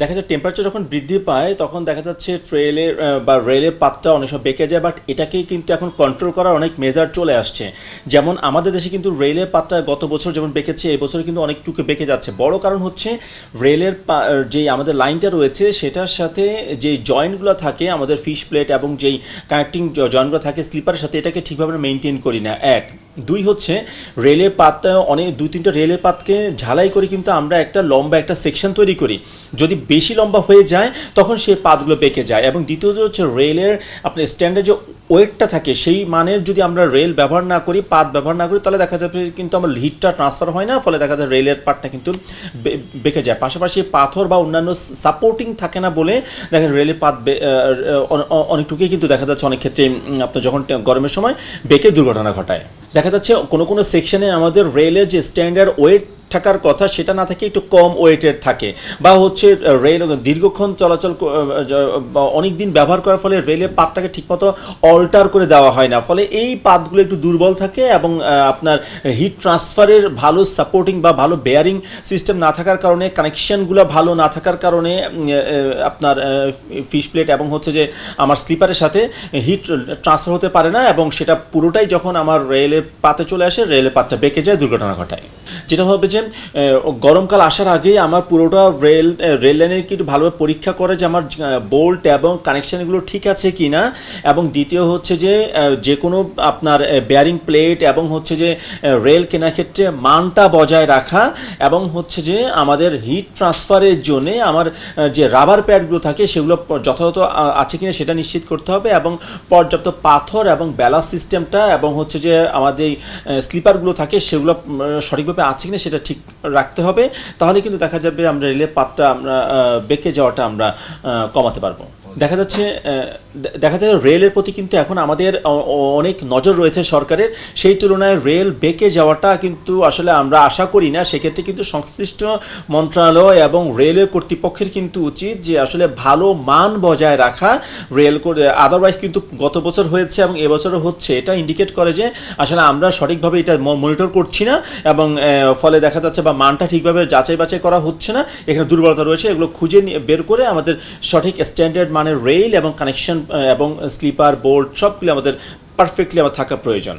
দেখা যায় টেম্পারেচার যখন বৃদ্ধি পায়, তখন দেখা যাচ্ছে ট্রেলের বা রেলের পাতটা অনেক সময় বেঁকে যায় বাট এটাকে কিন্তু এখন কন্ট্রোল করার অনেক মেজার চলে আসছে। যেমন আমাদের দেশে কিন্তু রেলের পাতটা গত বছর যেমন বেঁকেছে, এই বছর কিন্তু অনেকটুকু বেঁকে যাচ্ছে। বড় কারণ হচ্ছে রেলের যে আমাদের লাইনটা রয়েছে, সেটার সাথে যে জয়েন্টগুলো থাকে, আমাদের ফিশ প্লেট এবং যেই কানেক্টিং জয়েন্টগুলো থাকে স্লিপারের সাথে এটাকে ঠিকভাবে মেনটেন করি না। এক। দুই হচ্ছে রেলের পাতটা অনেক দু তিনটা রেলের পাতকে ঝালাই করে কিন্তু আমরা একটা লম্বা একটা সেকশন তৈরি করি। যদি বেশি লম্বা হয়ে যায়, তখন সেই পাতগুলো বেঁকে যায়। এবং দ্বিতীয়ত হচ্ছে রেলের আপনার স্ট্যান্ডার্ড যে ওয়েটটা থাকে, সেই মানের যদি আমরা রেল ব্যবহার না করি পাত ব্যবহার না করি, তাহলে দেখা যাবে কিন্তু আমার হিটটা ট্রান্সফার হয় না, ফলে দেখা যায় রেলের পাতটা কিন্তু বেঁকে যায়। পাশাপাশি পাথর বা অন্যান্য সাপোর্টিং থাকে না বলে দেখেন রেলের পাত অনেকটুকুই কিন্তু দেখা যাচ্ছে অনেক ক্ষেত্রে আপনার যখন গরমের সময় বেঁকে দুর্ঘটনা ঘটায়। দেখা যাচ্ছে কোনো কোনো সেকশনে আমাদের রেলের যে স্ট্যান্ডার্ড ওয়েট থাকার কথা, সেটা না থাকে একটু কম ওয়েটের থাকে। বা হচ্ছে রেল দীর্ঘক্ষণ চলাচল অনেক দিন ব্যবহার করার ফলে রেলের পাতটাকে ঠিকমতো অল্টার করে দেওয়া হয় না। ফলে এই পাতগুলো একটু দুর্বল থাকে এবং আপনার হিট ট্রান্সফারের ভালো সাপোর্টিং বা ভালো বেয়ারিং সিস্টেম না থাকার কারণে কানেকশনগুলো ভালো না থাকার কারণে আপনার ফিশ প্লেট এবং হচ্ছে যে আমার স্লিপারের সাথে হিট ট্রান্সফার হতে পারে না এবং সেটা পুরোটাই যখন আমার রেলের পাতে চলে আসে রেলের পাতটা বেঁকে যায়, দুর্ঘটনা ঘটায়। যেটা হবে যে গরমকাল আসার আগেই আমার পুরোটা রেল রেল লাইনের কি ভালোভাবে পরীক্ষা করে যে আমার বোল্ট এবং কানেকশনগুলো ঠিক আছে কি না এবং দ্বিতীয় হচ্ছে যে যে কোনো আপনার বেয়ারিং প্লেট এবং হচ্ছে যে রেল কেনার ক্ষেত্রে মানটা বজায় রাখা এবং হচ্ছে যে আমাদের হিট ট্রান্সফারের জন্যে আমার যে রাবার প্যাডগুলো থাকে সেগুলো যথাযথ আছে কিনা সেটা নিশ্চিত করতে হবে এবং পর্যাপ্ত পাথর এবং ব্যালান্স সিস্টেমটা এবং হচ্ছে যে আমাদের স্লিপারগুলো থাকে সেগুলো উম, সঠিকভাবে আছে কিনা সেটা ঠিক রাখতে হবে, তাহলে কিন্তু দেখা যাবে আমরা রেলের পাতটা আমরা বেঁকে যাওয়াটা আমরা কমাতে পারব। দেখা যাচ্ছে দেখা যায় রেলের প্রতি কিন্তু এখন আমাদের অনেক নজর রয়েছে সরকারের। সেই তুলনায় রেল বেঁকে যাওয়াটা কিন্তু আসলে আমরা আশা করি না। সেক্ষেত্রে কিন্তু সংশ্লিষ্ট মন্ত্রণালয় এবং রেলওয়ে কর্তৃপক্ষের কিন্তু উচিত যে আসলে ভালো মান বজায় রাখা। রেল আদারওয়াইজ কিন্তু গত বছর হয়েছে এবং এবছরও হচ্ছে। এটা ইন্ডিকেট করে যে আসলে আমরা সঠিকভাবে এটা মনিটর করছি না এবং ফলে দেখা যাচ্ছে বা মানটা ঠিকভাবে যাচাই বাছাই করা হচ্ছে না। এখানে দুর্বলতা রয়েছে। এগুলো খুঁজে বের করে আমাদের সঠিক স্ট্যান্ডার্ড মানের রেল এবং কানেকশন এবং স্লিপার বোল্ট সবগুলি আমাদের পারফেক্টলি আমার থাকা প্রয়োজন।